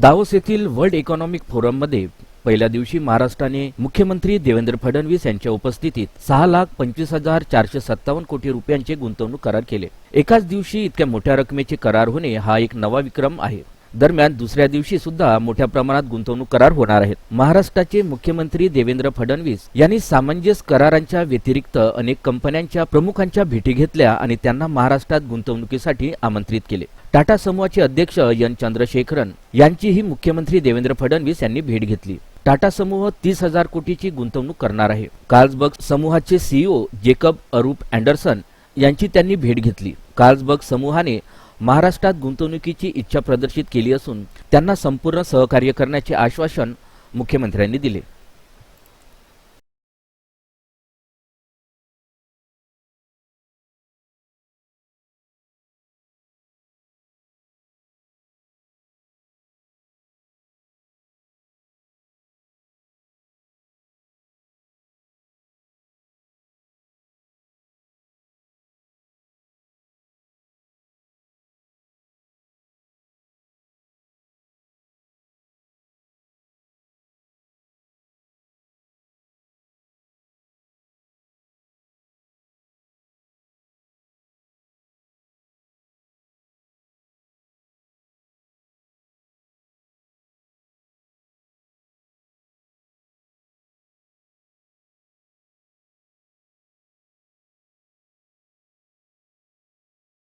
Davos येथील world economic फोरममध्ये पहिल्या दिवशी महाराष्ट्राने मुख्यमंत्री देवेंद्र फडणवीस यांच्या उपस्थितीत सहा लाख पंचवीस हजार चारशे सत्तावन्न कोटी रुपयांचे गुंतवणूक करार केले. एकाच दिवशी इतक्या मोठ्या रकमेचे करार होणे हा एक नवा विक्रम आहे. दरम्यान दुसऱ्या दिवशी सुद्धा मोठ्या प्रमाणात गुंतवणूक करार होणार आहेत. महाराष्ट्राचे मुख्यमंत्री देवेंद्र फडणवीस यांनी सामंजस्य करारांच्या व्यतिरिक्त अनेक कंपन्यांच्या प्रमुखांच्या भेटी घेतल्या आणि त्यांना महाराष्ट्रात गुंतवणुकीसाठी आमंत्रित केले. टाटा समूहाचे अध्यक्ष एन चंद्रशेखरन यांचीही मुख्यमंत्री देवेंद्र फडणवीस यांनी भेट घेतली. टाटा समूह तीस हजार कोटीची गुंतवणूक करणार आहे. कार्ल्सबर्ग समूहाचे सीईओ जेकब अरूप अँडरसन यांची त्यांनी भेट घेतली. कार्ल्सबर्ग समूहाने महाराष्ट्रात गुंतवणुकीची इच्छा प्रदर्शित केली असून त्यांना संपूर्ण सहकार्य करण्याचे आश्वासन मुख्यमंत्र्यांनी दिले.